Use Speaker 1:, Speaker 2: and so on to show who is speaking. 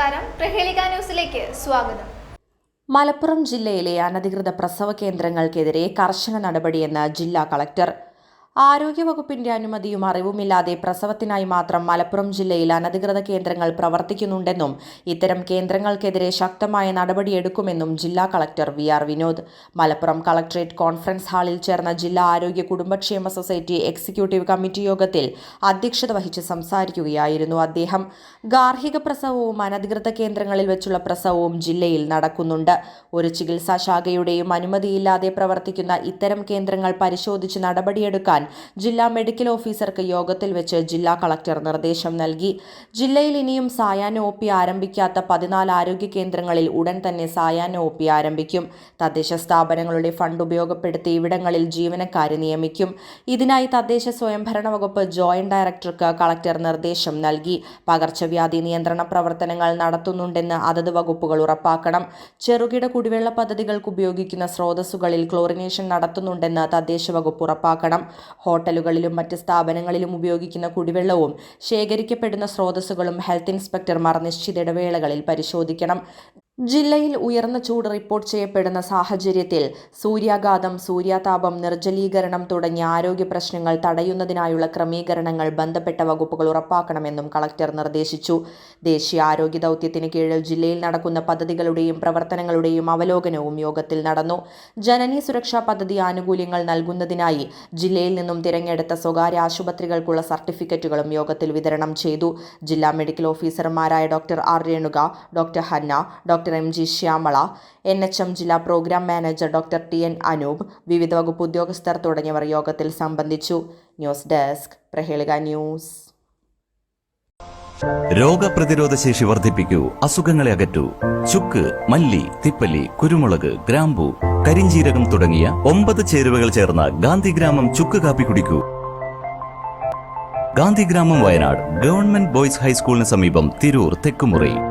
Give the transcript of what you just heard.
Speaker 1: നമസ്കാരം. പ്രഹേളിക ന്യൂസിലേക്ക് സ്വാഗതം.
Speaker 2: മലപ്പുറം ജില്ലയിലെ അനധികൃത പ്രസവ കേന്ദ്രങ്ങൾക്കെതിരെ കർശന നടപടിയെന്ന് ജില്ലാ കളക്ടർ ആരോഗ്യവകുപ്പിന്റെ അനുമതിയും അറിവുമില്ലാതെ പ്രസവത്തിനായി മാത്രം മലപ്പുറം ജില്ലയിൽ അനധികൃത കേന്ദ്രങ്ങൾ പ്രവർത്തിക്കുന്നുണ്ടെന്നും ഇത്തരം കേന്ദ്രങ്ങൾക്കെതിരെ ശക്തമായ നടപടിയെടുക്കുമെന്നും ജില്ലാ collector V R Vinod. Malappuram collectorate conference ഹാളിൽ ചേർന്ന ജില്ലാ ആരോഗ്യ കുടുംബക്ഷേമ സൊസൈറ്റി എക്സിക്യൂട്ടീവ് കമ്മിറ്റി യോഗത്തിൽ അധ്യക്ഷത വഹിച്ച് സംസാരിക്കുകയായിരുന്നു അദ്ദേഹം. ഗാർഹിക പ്രസവവും അനധികൃത കേന്ദ്രങ്ങളിൽ വെച്ചുള്ള പ്രസവവും ജില്ലയിൽ നടക്കുന്നുണ്ട്. ഒരു ചികിത്സാ ശാഖയുടെയും അനുമതിയില്ലാതെ പ്രവർത്തിക്കുന്ന ഇത്തരം കേന്ദ്രങ്ങൾ പരിശോധിച്ച് നടപടിയെടുക്കാൻ ജില്ലാ മെഡിക്കൽ ഓഫീസർക്ക് യോഗത്തിൽ വെച്ച് ജില്ലാ കളക്ടർ നിർദ്ദേശം നൽകി. ജില്ലയിൽ ഇനിയും സായാഹ്ന ഒ പി ആരംഭിക്കാത്ത പതിനാല് ആരോഗ്യ കേന്ദ്രങ്ങളിൽ ഉടൻ തന്നെ സായാഹ്ന ഒ പി ആരംഭിക്കും. തദ്ദേശ സ്ഥാപനങ്ങളുടെ ഫണ്ട് ഉപയോഗപ്പെടുത്തി ഇവിടങ്ങളിൽ ജീവനക്കാരെ നിയമിക്കും. ഇതിനായി തദ്ദേശ സ്വയംഭരണ വകുപ്പ് ജോയിന്റ് ഡയറക്ടർക്ക് കളക്ടർ നിർദ്ദേശം നൽകി. പകർച്ചവ്യാധി നിയന്ത്രണ പ്രവർത്തനങ്ങൾ നടത്തുന്നുണ്ടെന്ന് അതത് വകുപ്പുകൾ ഉറപ്പാക്കണം. ചെറുകിട കുടിവെള്ള പദ്ധതികൾക്ക് ഉപയോഗിക്കുന്ന സ്രോതസ്സുകളിൽ ക്ലോറിനേഷൻ നടത്തുന്നുണ്ടെന്ന് തദ്ദേശ വകുപ്പ് ഉറപ്പാക്കണം. ഹോട്ടലുകളിലും മറ്റ് സ്ഥാപനങ്ങളിലും ഉപയോഗിക്കുന്ന കുടിവെള്ളവും ശേഖരിക്കപ്പെടുന്ന സ്രോതസ്സുകളും ഹെൽത്ത് ഇൻസ്പെക്ടർമാർ നിശ്ചിത ഇടവേളകളിൽ പരിശോധിക്കണം. ജില്ലയിൽ ഉയർന്ന ചൂട് റിപ്പോർട്ട് ചെയ്യപ്പെടുന്ന സാഹചര്യത്തിൽ സൂര്യാഘാതം സൂര്യാതാപം നിർജലീകരണം തുടങ്ങിയ ആരോഗ്യ പ്രശ്നങ്ങൾ തടയുന്നതിനായുള്ള ക്രമീകരണങ്ങൾ ബന്ധപ്പെട്ട വകുപ്പുകൾ ഉറപ്പാക്കണമെന്നും കളക്ടർ നിർദ്ദേശിച്ചു. ദേശീയ ആരോഗ്യ ദൗത്യത്തിന് കീഴിൽ ജില്ലയിൽ നടക്കുന്ന പദ്ധതികളുടെയും പ്രവർത്തനങ്ങളുടെയും അവലോകനവും യോഗത്തിൽ നടന്നു. ജനനി സുരക്ഷാ പദ്ധതി ആനുകൂല്യങ്ങൾ നൽകുന്നതിനായി ജില്ലയിൽ നിന്നും തിരഞ്ഞെടുത്ത സ്വകാര്യ ആശുപത്രികൾക്കുള്ള സർട്ടിഫിക്കറ്റുകളും യോഗത്തിൽ വിതരണം ചെയ്തു. ജില്ലാ മെഡിക്കൽ ഓഫീസർമാരായ doctor R Renuka doctor Hanna doctor M G. Shyamala N. H. M. ജില്ലാ programme manager doctor T. N. Anoop വിവിധ വകുപ്പ് ഉദ്യോഗസ്ഥർ തുടങ്ങിയവർ യോഗത്തിൽ സംബന്ധിച്ചു. News desk Prahelika news.
Speaker 3: രോഗപ്രതിരോധ ശേഷി വർദ്ധിപ്പിക്കൂ അസുഖങ്ങളെ അകറ്റൂ. ചുക്ക് മല്ലി തിപ്പല്ലി കുരുമുളക് ഗ്രാമ്പു കരിഞ്ചീരകം തുടങ്ങിയ ഒമ്പത് ചേരുവകൾ ചേർന്ന ഗാന്ധിഗ്രാമം ചുക്ക് കാപ്പി കുടിക്കൂ. ഗാന്ധിഗ്രാമം വയനാട് ഗവൺമെന്റ് ബോയ്സ് ഹൈസ്കൂളിന് സമീപം തിരൂർ തെക്കുമുറി.